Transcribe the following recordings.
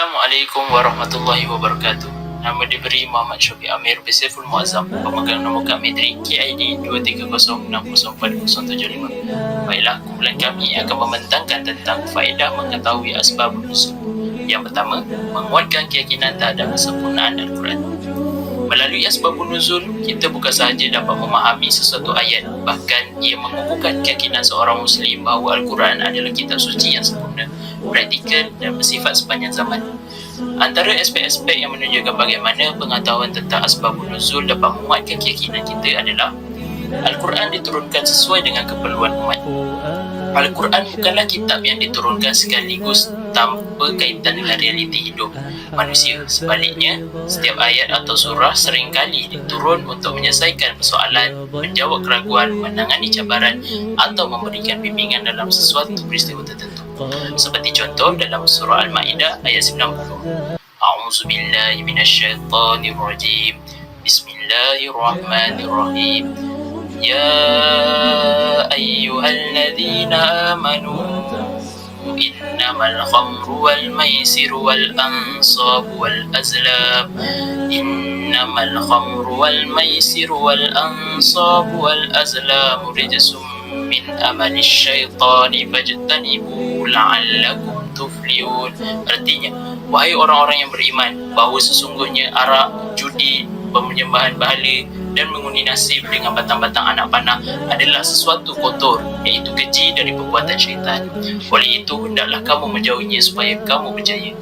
Assalamualaikum warahmatullahi wabarakatuh. Nama diberi Muhammad Syafiq Amir Bisiful Muazzam. Pemegang nombor kak Medri KID 230604075 Baiklah, kumpulan kami akan membentangkan tentang faedah mengetahui asbab nuzul Yang pertama, menguatkan keyakinan terhadap kesempurnaan Al-Quran Melalui asbab nuzul, kita bukan sahaja dapat memahami sesuatu ayat Bahkan ia mengukuhkan keyakinan seorang Muslim bahawa Al-Quran adalah kitab suci yang sempurna Praktikal dan bersifat sepanjang zaman Antara aspek-aspek yang menunjukkan bagaimana pengetahuan tentang asbabun nuzul dapat menguatkan keyakinan kita adalah Al-Quran diturunkan sesuai dengan keperluan umat. Al-Quran bukanlah kitab yang diturunkan sekaligus tanpa kaitan dengan realiti hidup manusia. Sebaliknya, setiap ayat atau surah seringkali diturun untuk menyelesaikan persoalan, menjawab keraguan, menangani cabaran atau memberikan bimbingan dalam sesuatu peristiwa tertentu. Seperti contoh dalam surah Al-Ma'idah ayat 90. A'udzu billahi minasyaitonir rajim. Bismillahirrahmanirrahim. Ya ayyuhalladzina amanu إنما الخمر والميسر والأنصاب والأزلام إنما الخمر والميسر والأنصاب والأزلام رجس من أمل الشيطان فاجتنبوه la'allakum tuflihun. Artinya wahai orang-orang yang beriman bahawa sesungguhnya arak judi penyembahan bahala dan mengundi nasib dengan batang-batang anak panah adalah sesuatu kotor iaitu keji dari perbuatan syaitan. Oleh itu hendaklah kamu menjauhinya supaya kamu berjaya.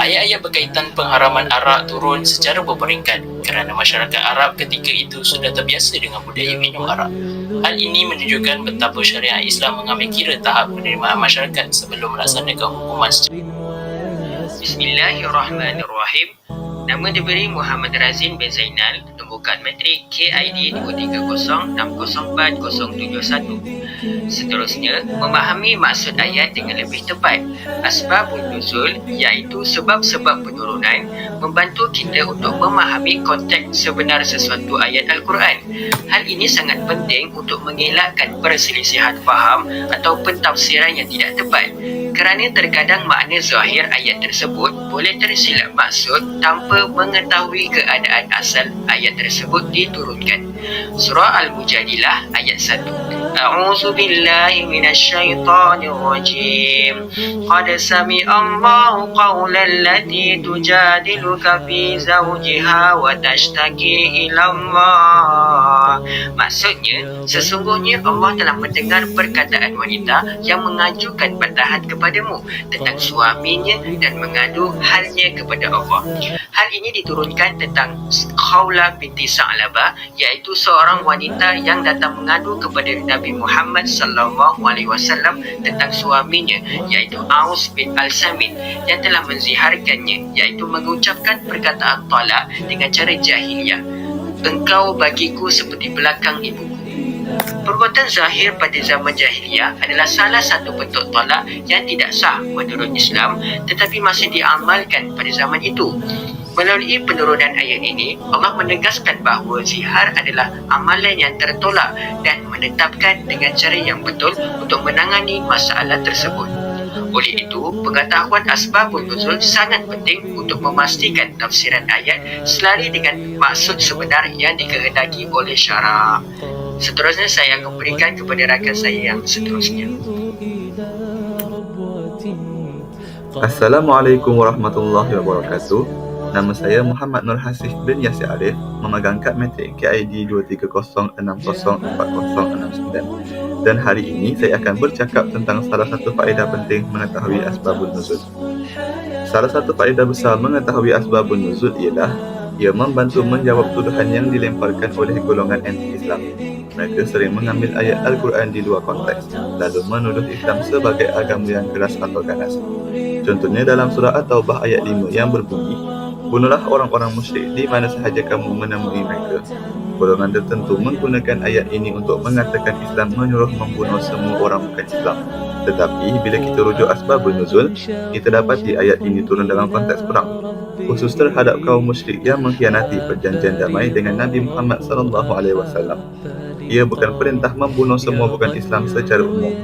Ayat-ayat berkaitan pengharaman arak turun secara berperingkat kerana masyarakat Arab ketika itu sudah terbiasa dengan budaya minum arak. Hal ini menunjukkan betapa syariat Islam mengambil kira tahap penerimaan masyarakat sebelum melaksanakan hukuman secara Bismillahirrahmanirrahim. Nama diberi Muhammad Razin bin Zainal, nombor kad matrik KID 230604071. Seterusnya, memahami maksud ayat dengan lebih tepat. Asbabun nuzul iaitu sebab-sebab penurunan membantu kita untuk memahami konteks sebenar sesuatu ayat Al-Quran. Hal ini sangat penting untuk mengelakkan perselisihan faham atau pentafsiran yang tidak tepat kerana terkadang makna zahir ayat tersebut boleh tersilap maksud tanpa mengetahui keadaan asal ayat tersebut diturunkan. Surah Al-Mujadilah ayat 1. A'udzu billahi minasyaitonir rajim. Qad sami'a Allahu qawlan allati tujadiluka fi zawjiha wa tashtaki ila Allah. Maksudnya, sesungguhnya Allah telah mendengar perkataan wanita yang mengajukan bantahan kepadamu tentang suaminya dan mengadu halnya kepada Allah. Hal ini diturunkan tentang Khawla binti Sa'labah iaitu seorang wanita yang datang mengadu kepada Nabi Muhammad sallallahu alaihi wasallam tentang suaminya iaitu Aus bin Al-Samit yang telah menziharkannya iaitu mengucapkan perkataan talak dengan cara jahiliah. Engkau bagiku seperti belakang ibuku. Perbuatan zahir pada zaman jahiliyah adalah salah satu bentuk tolak yang tidak sah menurut Islam tetapi masih diamalkan pada zaman itu. Melalui penurunan ayat ini, Allah menegaskan bahawa zihar adalah amalan yang tertolak dan menetapkan dengan cara yang betul untuk menangani masalah tersebut. Oleh itu, pengetahuan asbabun nuzul sangat penting untuk memastikan tafsiran ayat selari dengan maksud sebenar yang dikehendaki oleh syarak. Seterusnya saya akan berikan kepada rakan saya yang seterusnya. Assalamualaikum warahmatullahi wabarakatuh. Nama saya Muhammad Nur Hasif bin Yasir Arif, memegang kad matrik KID 230604069. Dan hari ini saya akan bercakap tentang salah satu faedah penting mengetahui asbabun nuzul. Salah satu faedah besar mengetahui asbabun nuzul ialah ia membantu menjawab tuduhan yang dilemparkan oleh golongan anti-Islam. Mereka sering mengambil ayat Al-Quran di luar konteks, lalu menuduh Islam sebagai agama yang keras atau ganas. Contohnya dalam surah At-Taubah ayat 5 yang berbunyi, Bunuhlah orang-orang musyrik di mana sahaja kamu menemui mereka. Golongan tertentu menggunakan ayat ini untuk mengatakan Islam menyuruh membunuh semua orang bukan Islam. Tetapi bila kita rujuk asbabun nuzul, kita dapati ayat ini turun dalam konteks perang. Khusus terhadap kaum musyrik yang mengkhianati perjanjian damai dengan Nabi Muhammad sallallahu alaihi wasallam. Ia bukan perintah membunuh semua bukan Islam secara umum.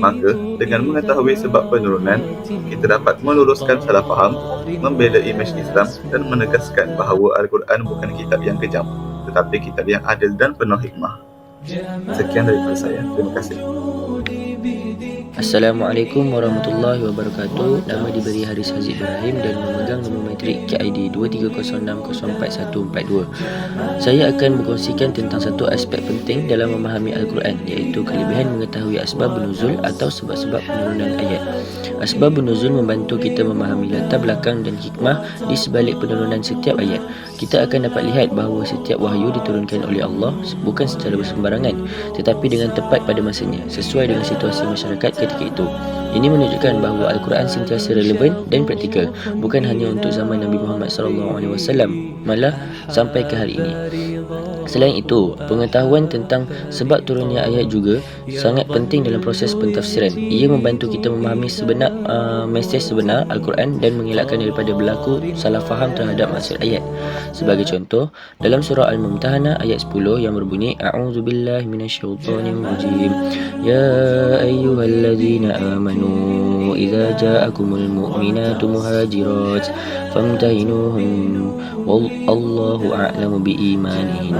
Maka, dengan mengetahui sebab penurunan, kita dapat meluruskan salah faham, membela imej Islam dan menegaskan bahawa Al-Quran bukan kitab yang kejam, tetapi kitab yang adil dan penuh hikmah. Sekian daripada saya. Terima kasih. Assalamualaikum warahmatullahi wabarakatuh. Nama diberi Haris Haziq Ibrahim dan memegang nombor matrik KID 2306044142 Saya akan berkongsikan tentang satu aspek penting dalam memahami Al-Quran iaitu kelebihan mengetahui asbab nuzul atau sebab-sebab penurunan ayat Asbab nuzul membantu kita memahami latar belakang dan hikmah di sebalik penurunan setiap ayat Kita akan dapat lihat bahawa setiap wahyu diturunkan oleh Allah bukan secara bersembarangan tetapi dengan tepat pada masanya sesuai dengan situasi masyarakat ketika itu. Ini menunjukkan bahawa Al-Quran sentiasa relevan dan praktikal, bukan hanya untuk zaman Nabi Muhammad SAW, malah sampai ke hari ini. Selain itu, pengetahuan tentang sebab turunnya ayat juga sangat penting dalam proses pentafsiran. Ia membantu kita memahami sebenar uh, mesej sebenar Al-Quran dan mengelakkan daripada berlaku salah faham terhadap maksud ayat. Sebagai contoh, dalam surah Al-Mumtahanah ayat 10 yang berbunyi A'udzubillahi minasyaitonirrajim. Ya ayyuhallazina amanu idza ja'akumul mu'minatu muhajirat famtahinuhun wallahu a'lamu biimanihin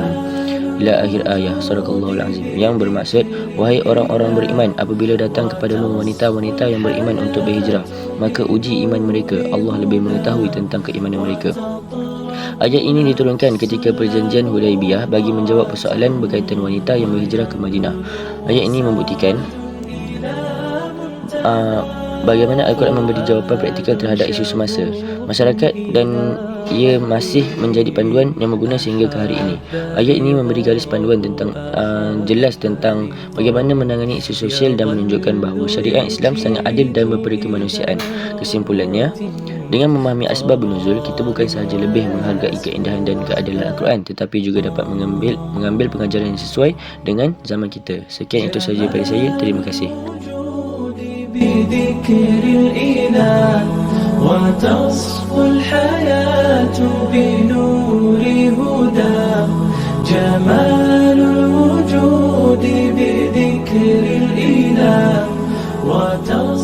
ila akhir ayat sadaqallahul azim yang bermaksud wahai orang-orang beriman apabila datang kepadamu wanita-wanita yang beriman untuk berhijrah maka uji iman mereka. Allah lebih mengetahui tentang keimanan mereka. Ayat ini diturunkan ketika perjanjian Hudaibiyah bagi menjawab persoalan berkaitan wanita yang berhijrah ke Madinah. Ayat ini membuktikan uh, bagaimana Al-Quran memberi jawapan praktikal terhadap isu semasa masyarakat dan ia masih menjadi panduan yang berguna sehingga ke hari ini. Ayat ini memberi garis panduan tentang uh, jelas tentang bagaimana menangani isu sosial dan menunjukkan bahawa syariat Islam sangat adil dan berperi kemanusiaan. Kesimpulannya, dengan memahami asbab nuzul, kita bukan sahaja lebih menghargai keindahan dan keadilan Al-Quran tetapi juga dapat mengambil mengambil pengajaran yang sesuai dengan zaman kita. Sekian itu sahaja dari saya. Terima kasih. بذكر الإله وتصفو الحياة بنور هدى. جمال الوجود بذكر الإله وتصفو